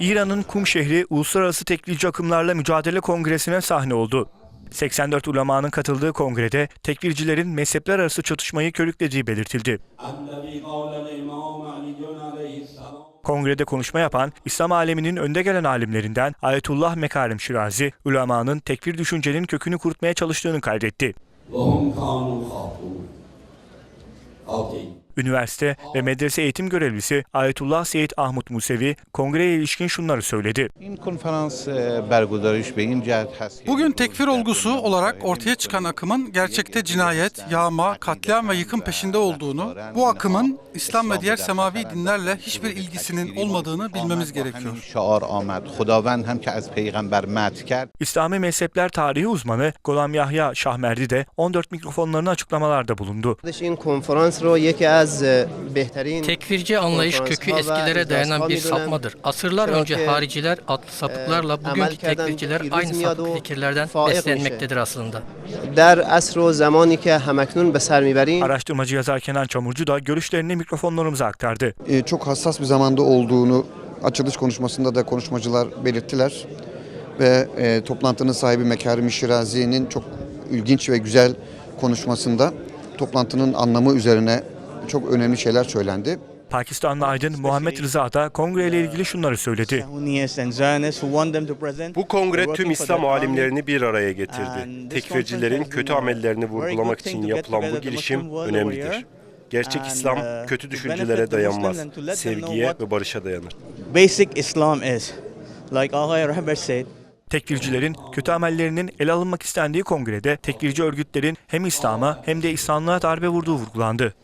İran'ın Kum şehri uluslararası tekvilci akımlarla mücadele kongresine sahne oldu. 84 ulemanın katıldığı kongrede tekvircilerin mezhepler arası çatışmayı körüklediği belirtildi. Kongrede konuşma yapan İslam aleminin önde gelen alimlerinden Ayetullah Mekarim Şirazi, ulemanın tekvir düşüncenin kökünü kurutmaya çalıştığını kaydetti. وهم كانوا خاطئون خاطئين Üniversite ve medrese eğitim görevlisi Ayetullah Seyit Ahmut Musevi kongreye ilişkin şunları söyledi. این کنفرانس برگزارش به این جهت هست که Bugün tekfir olgusu olarak ortaya çıkan akımın gerçekte cinayet, yağma, katliam ve yıkım peşinde olduğunu, bu akımın İslam ve diğer semavi dinlerle hiçbir ilgisinin olmadığını bilmemiz همین gerekiyor. شعار آمد خداوند هم که از پیغمبر مدح کرد İslami mezhepler tarihi uzmanı Golam Yahya Şahmerdi de 14 mikrofonlarına açıklamalarda bulundu. این کنفرانس رو یکی از بهترین e, Tekfirci anlayış kökü eskilere dayanan bir sapmadır. Asırlar önce hariciler adlı sapıklarla e, bugünkü tekfirciler aynı sapık fikirlerden beslenmektedir aslında. Der esro zamani ki hemeknun beser miberin. Araştırmacı yazar Kenan Çamurcu da görüşlerini mikrofonlarımıza aktardı. E, çok hassas bir zamanda olduğunu açılış konuşmasında da konuşmacılar belirttiler. Ve e, toplantının sahibi Mekarim Şirazi'nin çok ilginç ve güzel konuşmasında toplantının anlamı üzerine çok önemli şeyler söylendi. Pakistanlı aydın Muhammed Rıza da kongreyle ilgili şunları söyledi. Bu kongre tüm İslam alimlerini bir araya getirdi. Tekfircilerin kötü amellerini vurgulamak için yapılan bu girişim önemlidir. Gerçek İslam kötü düşüncelere dayanmaz, sevgiye ve barışa dayanır. basic Islam is. Like Allah Rahman said, Tekfircilerin kötü amellerinin ele alınmak istendiği kongrede tekfirci örgütlerin hem İslam'a hem de İslamlığa darbe vurduğu vurgulandı.